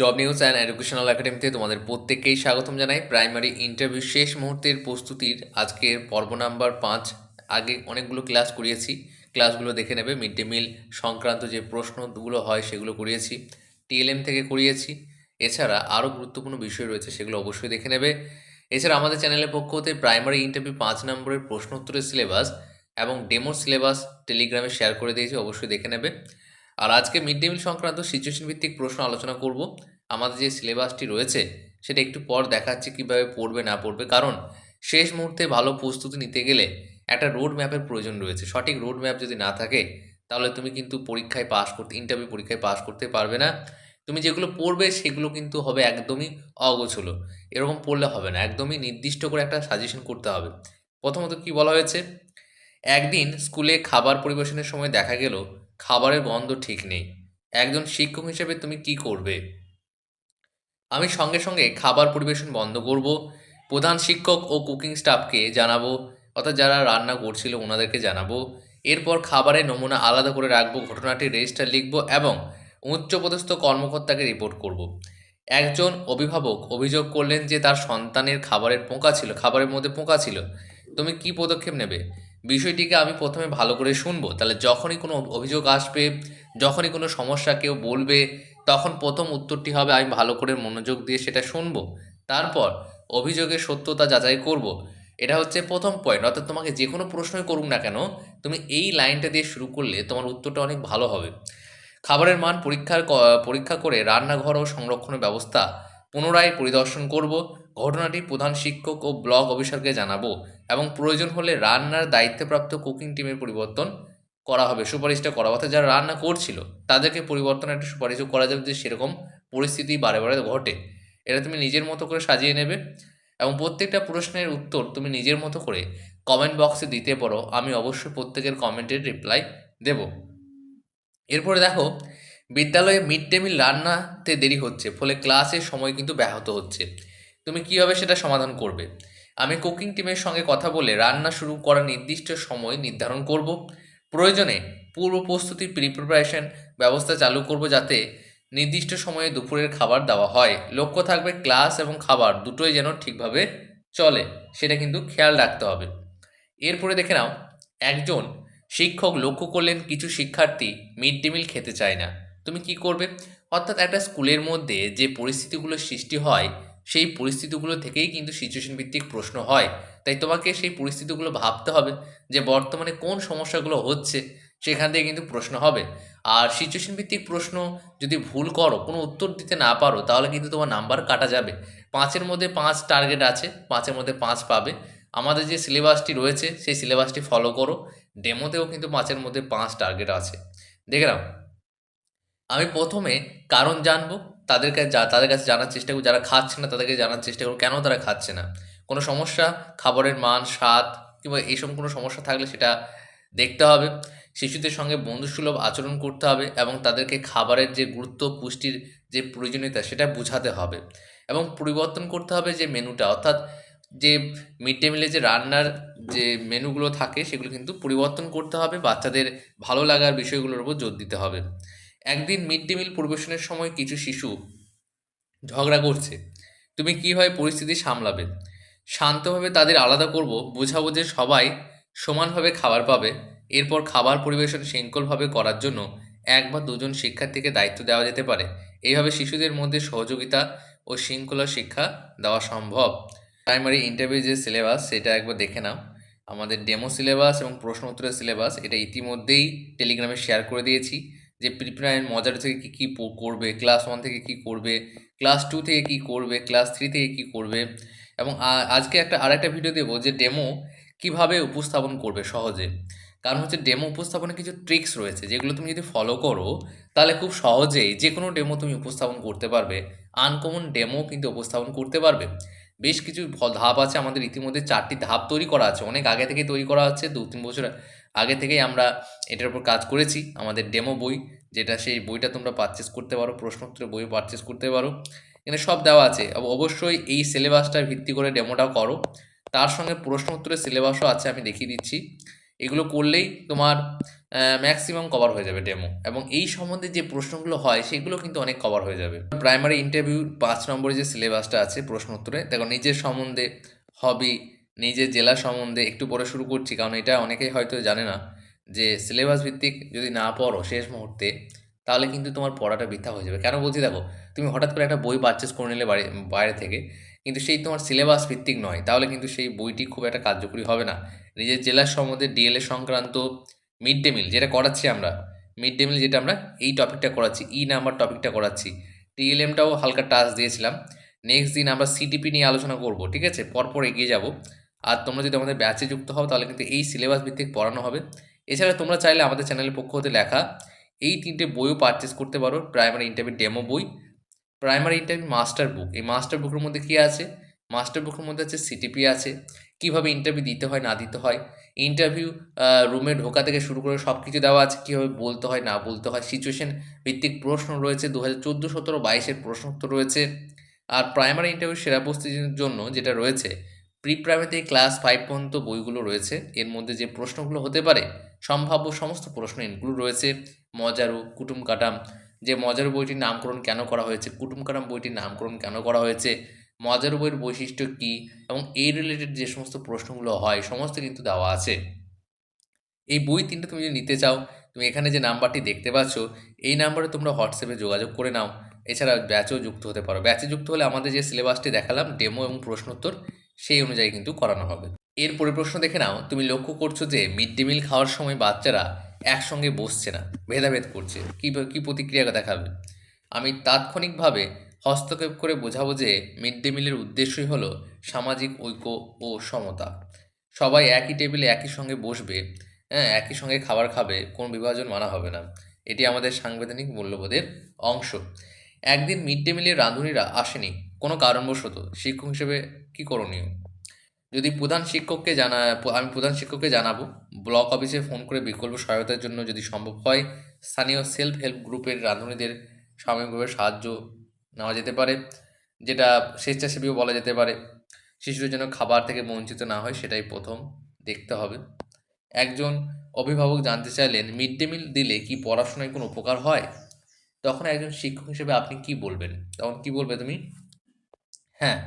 Job news and educational একাডেমিতে তোমাদের প্রত্যেককেই স্বাগতম জানাই। প্রাইমারি ইন্টারভিউ শেষ মুহূর্তের প্রস্তুতির আজকের পর্ব নাম্বার পাঁচ। আগে অনেকগুলো ক্লাস করিয়েছি। ক্লাসগুলো দেখে নেবে। মিড ডে মিল সংক্রান্ত যে প্রশ্নগুলো হয় সেগুলো করিয়েছি। টিএলএম থেকে করিয়েছি। এছাড়া আরও গুরুত্বপূর্ণ বিষয় রয়েছে সেগুলো অবশ্যই দেখে নেবে। এছাড়া আমাদের চ্যানেলের পক্ষ হতে প্রাইমারি ইন্টারভিউ পাঁচ নম্বরের প্রশ্নোত্তরের সিলেবাস এবং ডেমোর সিলেবাস টেলিগ্রামে শেয়ার করে দিয়েছি। অবশ্যই দেখে নেবে। আর আজকে মিড ডে মিল সংক্রান্ত সিচুয়েশন ভিত্তিক প্রশ্ন আলোচনা করব। আমাদের যে সিলেবাসটি রয়েছে, সেটা একটু পর দেখাচ্ছে কীভাবে পড়বে, না পড়বে। কারণ শেষ মুহূর্তে ভালো প্রস্তুতি নিতে গেলে একটা রোড ম্যাপের প্রয়োজন রয়েছে। সঠিক রোড ম্যাপ যদি না থাকে, তাহলে তুমি কিন্তু পরীক্ষায় পাশ করতে ইন্টারভিউ পরীক্ষায় পাশ করতে পারবে না। তুমি যেগুলো পড়বে, সেগুলো কিন্তু হবে একদমই অগোছলো। এরকম পড়লে হবে না। একদমই নির্দিষ্ট করে একটা সাজেশন করতে হবে। প্রথমত কি বলা হয়েছে? একদিন স্কুলে খাবার পরিবেশনের সময় দেখা গেল খাবারের গন্ধ ঠিক নেই। একজন শিক্ষক হিসেবে তুমি কি করবে? আমি সঙ্গে সঙ্গে খাবার পরিবেশন বন্ধ করব, প্রধান শিক্ষক ও কুকিং স্টাফকে জানাব, অর্থাৎ যারা রান্না করছিল ওনাদেরকে জানাব। এরপর খাবারের নমুনা আলাদা করে রাখব ঘটনাটির রেজিস্টার লিখব এবং উচ্চপদস্থ কর্মকর্তাকে রিপোর্ট করব। একজন অভিভাবক অভিযোগ করলেন যে তার সন্তানের খাবারের পোকা ছিল, খাবারের মধ্যে পোকা ছিল। তুমি কি পদক্ষেপ নেবে? বিষয়টিকে আমি প্রথমে ভালো করে শুনব। তাহলে যখনই কোনো অভিযোগ আসবে, যখনই কোনো সমস্যা কেউ বলবে, তখন প্রথম উত্তরটি হবে, আমি ভালো করে মনোযোগ দিয়ে সেটা শুনব। তারপর অভিযোগের সত্যতা যাচাই করব। এটা হচ্ছে প্রথম পয়েন্ট অর্থাৎ তোমাকে যে কোনো প্রশ্নই করুক না কেন, তুমি এই লাইনটা দিয়ে শুরু করলে তোমার উত্তরটা অনেক ভালো হবে। খাবারের মান পরীক্ষার পরীক্ষা করে রান্নাঘর ও সংরক্ষণের ব্যবস্থা পুনরায় পরিদর্শন করব। ঘটনাটি প্রধান শিক্ষক ও ব্লক অফিসারকে জানাব এবং প্রয়োজন হলে রান্নার দায়িত্বপ্রাপ্ত কুকিং টিমের পরিবর্তন করা হবে। সুপারিশটা করা অর্থাৎ যারা রান্না করছিল, তাদেরকে পরিবর্তনের একটা সুপারিশও করা যাবে যে সেরকম পরিস্থিতি বারে বারে ঘটে। এটা তুমি নিজের মতো করে সাজিয়ে নেবে এবং প্রত্যেকটা প্রশ্নের উত্তর তুমি নিজের মতো করে কমেন্ট বক্সে দিতে পারো। আমি অবশ্যই প্রত্যেকের কমেন্টের রিপ্লাই দেব। এরপরে দেখো, বিদ্যালয়ে মিড ডে মিল রান্নাতে দেরি হচ্ছে, ফলে ক্লাসের সময় কিন্তু ব্যাহত হচ্ছে। তুমি কীভাবে সেটা সমাধান করবে? আমি কুকিং টিমের সঙ্গে কথা বলে রান্না শুরু করার নির্দিষ্ট সময় নির্ধারণ করব। প্রয়োজনে পূর্ব প্রস্তুতি প্রি প্রিপারেশন ব্যবস্থা চালু করব যাতে নির্দিষ্ট সময়ে দুপুরের খাবার দেওয়া হয়। লক্ষ্য থাকবে ক্লাস এবং খাবার দুটোই যেন ঠিকভাবে চলে, সেটা কিন্তু খেয়াল রাখতে হবে। এরপরে দেখে নাও, একজন শিক্ষক লক্ষ্য করলেন কিছু শিক্ষার্থী মিড ডে মিল খেতে চায় না। তুমি কি করবে? অর্থাৎ একটা স্কুলের মধ্যে যে পরিস্থিতিগুলো সৃষ্টি হয় সেই পরিস্থিতিগুলো থেকেই কিন্তু সিচুয়েশন ভিত্তিক প্রশ্ন হয়। তাই তোমাকে সেই পরিস্থিতিগুলো ভাবতে হবে যে বর্তমানে কোন সমস্যাগুলো হচ্ছে সেখান থেকে কিন্তু প্রশ্ন হবে। আর সিচুয়েশন ভিত্তিক প্রশ্ন যদি ভুল করো, কোনো উত্তর দিতে না পারো, তাহলে কিন্তু তোমার নাম্বার কাটা যাবে। পাঁচের মধ্যে পাঁচ টার্গেট আছে, পাঁচের মধ্যে পাঁচ পাবে। আমাদের যে সিলেবাসটি রয়েছে, সেই সিলেবাসটি ফলো করো। ডেমোতেও কিন্তু পাঁচের মধ্যে পাঁচ টার্গেট আছে। দেখলাম আমি প্রথমে কারণ জানব তাদের কাছে যা, তাদের কাছে জানার চেষ্টা করব যারা খাচ্ছে না তাদেরকে জানার চেষ্টা করব কেন তারা খাচ্ছে না? কোনো সমস্যা? খাবারের মান, স্বাদ কিংবা এইসব কোনো সমস্যা থাকলে সেটা দেখতে হবে। শিশুদের সঙ্গে বন্ধুসুলভ আচরণ করতে হবে এবং তাদেরকে খাবারের যে গুরুত্ব, পুষ্টির যে প্রয়োজনীয়তা, সেটা বোঝাতে হবে। এবং পরিবর্তন করতে হবে যে মেনুটা, অর্থাৎ যে মিড ডে মিলে যে রান্নার যে মেনুগুলো থাকে, সেগুলো কিন্তু পরিবর্তন করতে হবে। বাচ্চাদের ভালো লাগার বিষয়গুলোর উপর জোর দিতে হবে। একদিন মিড ডে মিল পরিবেশনের সময় কিছু শিশু ঝগড়া করছে। তুমি কীভাবে পরিস্থিতি সামলাবে? শান্তভাবে তাদের আলাদা করব, বোঝাবো যে সবাই সমানভাবে খাবার পাবে। এরপর খাবার পরিবেশন শৃঙ্খলভাবে করার জন্য এক বা দুজন শিক্ষার্থীকে দায়িত্ব দেওয়া যেতে পারে। এইভাবে শিশুদের মধ্যে সহযোগিতা ও শৃঙ্খলা শিক্ষা দেওয়া সম্ভব। প্রাইমারি ইন্টারভিউ যে সিলেবাস সেটা একবার দেখে নাও। আমাদের ডেমো সিলেবাস এবং প্রশ্ন উত্তরের সিলেবাস এটা ইতিমধ্যেই টেলিগ্রামে শেয়ার করে দিয়েছি। যে প্রিপ্রাইম মজার থেকে কী কী করবে ক্লাস ওয়ান থেকে কী করবে ক্লাস টু থেকে কী করবে ক্লাস থ্রি থেকে কী করবে এবং আজকে একটা আর একটা ভিডিও দেবো যে ডেমো কীভাবে উপস্থাপন করবে সহজে। কারণ হচ্ছে ডেমো উপস্থাপনে কিছু ট্রিক্স রয়েছে যেগুলো তুমি যদি ফলো করো, তাহলে খুব সহজেই যে কোনো ডেমো তুমি উপস্থাপন করতে পারবে। আনকমন ডেমো কিন্তু উপস্থাপন করতে পারবে। বেশ কিছু ধাপ আছে আমাদের ইতিমধ্যে চারটি ধাপ তৈরি করা আছে। অনেক আগে থেকে তৈরি করা হচ্ছে দু তিন বছর আগে থেকেই আমরা এটার উপর কাজ করেছি। আমাদের ডেমো বই, যেটা সেই বইটা তোমরা পারচেস করতে পারো প্রশ্নোত্তর বই পারচেস করতে পারো। এখানে সব দেওয়া আছে। অবশ্যই এই সিলেবাসটার ভিত্তি করে ডেমোটাও করো। তার সঙ্গে প্রশ্ন উত্তরের সিলেবাসও আছে, আমি দেখিয়ে দিচ্ছি। এগুলো করলেই তোমার ম্যাক্সিমাম কভার হয়ে যাবে ডেমো এবং এই সম্বন্ধে যে প্রশ্নগুলো হয়, সেগুলো কিন্তু অনেক কভার হয়ে যাবে। প্রাইমারি ইন্টারভিউ পাঁচ নম্বরে যে সিলেবাসটা আছে প্রশ্ন উত্তরে দেখো নিজের সম্বন্ধে হবি নিজের জেলা সম্বন্ধে একটু পরে শুরু করছি, কারণ এটা অনেকেই হয়তো জানে না যে সিলেবাস ভিত্তিক যদি না পড়ো শেষ মুহূর্তে, তাহলে কিন্তু তোমার পড়াটা বৃথা হয়ে যাবে। কেন বলছি দেখো, তুমি হঠাৎ করে একটা বই পারচেস করে নিলে বাড়ি, বাইরে থেকে, কিন্তু সেই তোমার সিলেবাস ভিত্তিক নয়, তাহলে কিন্তু সেই বইটি খুব একটা কার্যকরী হবে না। নিজের জেলার সম্বন্ধে ডিএলএ সংক্রান্ত মিড ডে মিল যেটা করাচ্ছি আমরা মিড ডে মিল যেটা আমরা এই টপিকটা করাচ্ছি ই নাম্বার টপিকটা করাচ্ছি। টিএলএমটাও হালকা টাচ দিয়েছিলাম। নেক্সট দিন আমরা সিটিপি নিয়ে আলোচনা করব, ঠিক আছে? পরপর এগিয়ে যাব। আর তোমরা যদি আমাদের ব্যাচে যুক্ত হও, তাহলে কিন্তু এই সিলেবাস ভিত্তিক পড়ানো হবে। এছাড়া তোমরা চাইলে আমাদের চ্যানেলের পক্ষ হতে লেখা, এই তিনটে বইও পারচেস করতে পারো প্রাইমারি ইন্টারভিউ ডেমো বই। প্রাইমারি ইন্টারভিউ মাস্টার বুক এই মাস্টার বুকের মধ্যে কী আছে? মাস্টার বুকের মধ্যে আছে সিটিপি আছে। কীভাবে ইন্টারভিউ দিতে হয়, না দিতে হয়? ইন্টারভিউ রুমে ঢোকা থেকে শুরু করে সব কিছু দেওয়া আছে, কীভাবে বলতে হয়, না বলতে হয়? সিচুয়েশন ভিত্তিক প্রশ্ন রয়েছে দু হাজার চোদ্দ, সতেরো, বাইশের প্রশ্ন রয়েছে। আর প্রাইমারি ইন্টারভিউ সেরা প্রস্তুতির জন্য যেটা রয়েছে প্রি প্রাইমারি ক্লাস ফাইভ পর্যন্ত বইগুলো রয়েছে। এর মধ্যে যে প্রশ্নগুলো হতে পারে, সম্ভাব্য সমস্ত প্রশ্ন ইনক্লুড রয়েছে। মজারু কুটুম কাটাম যে মজারু বইটির নামকরণ কেন করা হয়েছে কুটুম কাটাম বইটির নামকরণ কেন করা হয়েছে, মজারু বইয়ের বৈশিষ্ট্য কী, এবং এই রিলেটেড যে সমস্ত প্রশ্নগুলো হয়, সমস্ত কিন্তু দেওয়া আছে। এই বই তিনটে তুমি যদি নিতে চাও, তুমি এখানে যে নাম্বারটি দেখতে পাচ্ছ, এই নাম্বারে তোমরা হোয়াটসঅ্যাপে যোগাযোগ করে নাও। এছাড়া ব্যাচেও যুক্ত হতে পারো। ব্যাচে যুক্ত হলে আমাদের যে সিলেবাসটি দেখালাম ডেমো এবং প্রশ্নোত্তর সেই অনুযায়ী কিন্তু করানো হবে। এর পরিপ্রশ্ন দেখে নাও, তুমি লক্ষ্য করছ যে মিড ডে মিল খাওয়ার সময় বাচ্চারা একসঙ্গে বসছে না, ভেদাভেদ করছে। কী কী প্রতিক্রিয়া দেখাবে? আমি তাৎক্ষণিকভাবে হস্তক্ষেপ করে বোঝাবো যে মিড ডে মিলের উদ্দেশ্যই হলো সামাজিক ঐক্য ও সমতা। সবাই একই টেবিলে একই সঙ্গে বসবে হ্যাঁ একই সঙ্গে খাবার খাবে, কোন বিভাজন মানা হবে না। এটি আমাদের সাংবিধানিক মূল্যবোধের অংশ। একদিন মিড ডে মিলের রাঁধুনিরা আসেনি, কোনো কারণবশত। শিক্ষক হিসেবে কী করণীয়? যদি প্রধান শিক্ষককে জানা, আমি প্রধান শিক্ষককে জানাব, ব্লক অফিসে ফোন করে বিকল্প সহায়তার জন্য যদি সম্ভব হয়, স্থানীয় সেলফ হেল্প গ্রুপের রাঁধুনিদের সাময়িকভাবে সাহায্য নেওয়া যেতে পারে, যেটা স্বেচ্ছাসেবীও বলা যেতে পারে। শিশুদের যেন খাবার থেকে বঞ্চিত না হয়, সেটাই প্রথম দেখতে হবে। একজন অভিভাবক জানতে চাইলেন, মিড ডে মিল দিলে কি পড়াশোনায় কোনো উপকার হয়? তখন একজন শিক্ষক হিসেবে আপনি কি বলবেন? তখন কি বলবে তুমি? হ্যাঁ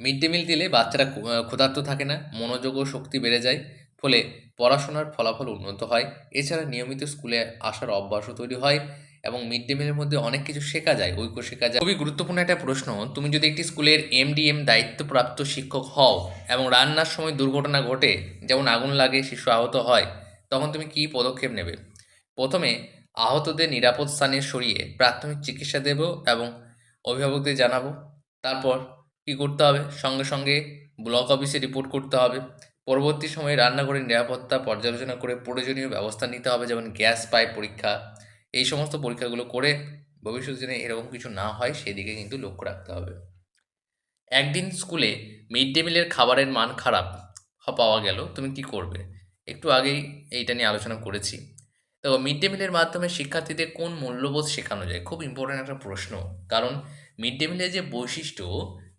মিড ডে মিল দিলে বাচ্চারা ক্ষুধার্ত থাকে না, মনোযোগ ও শক্তি বেড়ে যায়, ফলে পড়াশোনার ফলাফল উন্নত হয়। এছাড়া নিয়মিত স্কুলে আসার অভ্যাসও তৈরি হয় এবং মিড ডে মিলের মধ্যে অনেক কিছু শেখা যায়, ঐক্য শেখা যায়। খুবই গুরুত্বপূর্ণ একটা প্রশ্ন, তুমি যদি একটি স্কুলের এমডিএম দায়িত্বপ্রাপ্ত শিক্ষক হও এবং রান্নার সময় দুর্ঘটনা ঘটে, যেমন আগুন লাগে, শিশু আহত হয়, তখন তুমি কী পদক্ষেপ নেবে? প্রথমে আহতদের নিরাপদ স্থানে সরিয়ে প্রাথমিক চিকিৎসা দেব এবং অভিভাবকদের জানাব। তারপর কী করতে হবে? সঙ্গে সঙ্গে ব্লক অফিসে রিপোর্ট করতে হবে। পরবর্তী সময়ে রান্নাঘরের নিরাপত্তা পর্যালোচনা করে প্রয়োজনীয় ব্যবস্থা নিতে হবে, যেমন গ্যাস পাইপ পরীক্ষা। এই সমস্ত পরীক্ষাগুলো করে ভবিষ্যতে যেন এরকম কিছু না হয়, সেদিকে কিন্তু লক্ষ্য রাখতে হবে। একদিন স্কুলে মিড ডে মিলের খাবারের মান খারাপ পাওয়া গেল, তুমি কি করবে? একটু আগেই এইটা নিয়ে আলোচনা করেছি। তো মিড ডে মিলের মাধ্যমে শিক্ষার্থীদের কোন মূল্যবোধ শেখানো যায়? খুব ইম্পর্ট্যান্ট একটা প্রশ্ন। কারণ মিড ডে মিলের যে বৈশিষ্ট্য,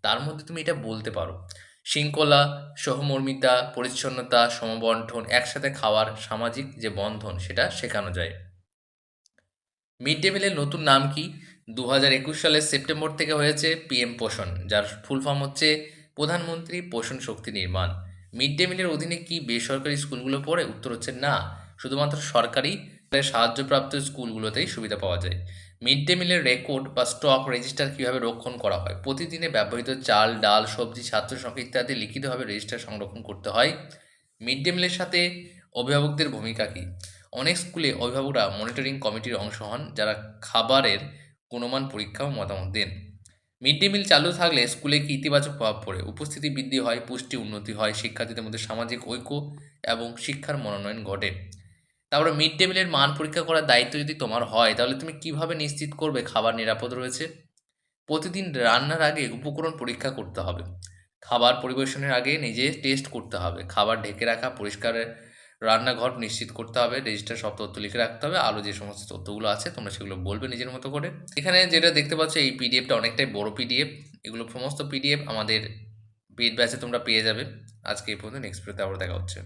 তার মধ্যে তুমি এটা বলতে পারো। শৃঙ্খলা, সহমর্মিতা, পরিচ্ছন্নতা, সমবন্টন, একসাথে খাওয়ার সামাজিক যে বন্ধন, সেটা শেখানো যায়। মিড ডে মিলের নতুন নাম কি? দু হাজার একুশ সালের সেপ্টেম্বর থেকে হয়েছে পিএম পোষণ, যার ফুল ফর্ম হচ্ছে প্রধানমন্ত্রী পোষণ শক্তি নির্মাণ। মিড ডে মিলের অধীনে কি বেসরকারি স্কুলগুলো পড়ে? উত্তর হচ্ছে না। শুধুমাত্র সরকারি সাহায্যপ্রাপ্ত স্কুলগুলোতেই সুবিধা পাওয়া যায়। মিড ডে মিলের রেকর্ড বা স্টক রেজিস্টার কীভাবে রক্ষণ করা হয়, প্রতিদিনে ব্যবহৃত চাল, ডাল, সবজি, ছাত্র সংখ্যা ইত্যাদি লিখিতভাবে রেজিস্টার সংরক্ষণ করতে হয়। মিড ডে মিলের সাথে অভিভাবকদের ভূমিকা কী? অনেক স্কুলে অভিভাবকরা মনিটরিং কমিটির অংশ হন, যারা খাবারের গুণমান পরীক্ষা ও মতামত দেন। মিড ডে মিল চালু থাকলে স্কুলে কি ইতিবাচক প্রভাব পড়ে? উপস্থিতি বৃদ্ধি হয়, পুষ্টি উন্নতি হয়, শিক্ষার্থীদের মধ্যে সামাজিক ঐক্য এবং শিক্ষার মনোনয়ন ঘটে। তারপরে মিড ডে মিলের মান পরীক্ষা করার দায়িত্ব যদি তোমার হয়, তাহলে তুমি কীভাবে নিশ্চিত করবে খাবার নিরাপদ রয়েছে? প্রতিদিন রান্নার আগে উপকরণ পরীক্ষা করতে হবে। খাবার পরিবেশনের আগে নিজে টেস্ট করতে হবে। খাবার ঢেকে রাখা পরিষ্কারের রান্নাঘর নিশ্চিত করতে হবে। রেজিস্টার সব তথ্য লিখে রাখতে হবে। আরও যে সমস্ত তথ্যগুলো আছে, তোমরা সেগুলো বলবে নিজের মতো করে। এখানে যেটা দেখতে পাচ্ছ, এই পিডিএফটা অনেকটাই বড় পিডিএফ এগুলো সমস্ত পিডিএফ আমাদের পেড ব্যাচে তোমরা পেয়ে যাবে। আজকে এই পর্যন্ত নেক্সট ভিডিওতে আবার দেখা হচ্ছে।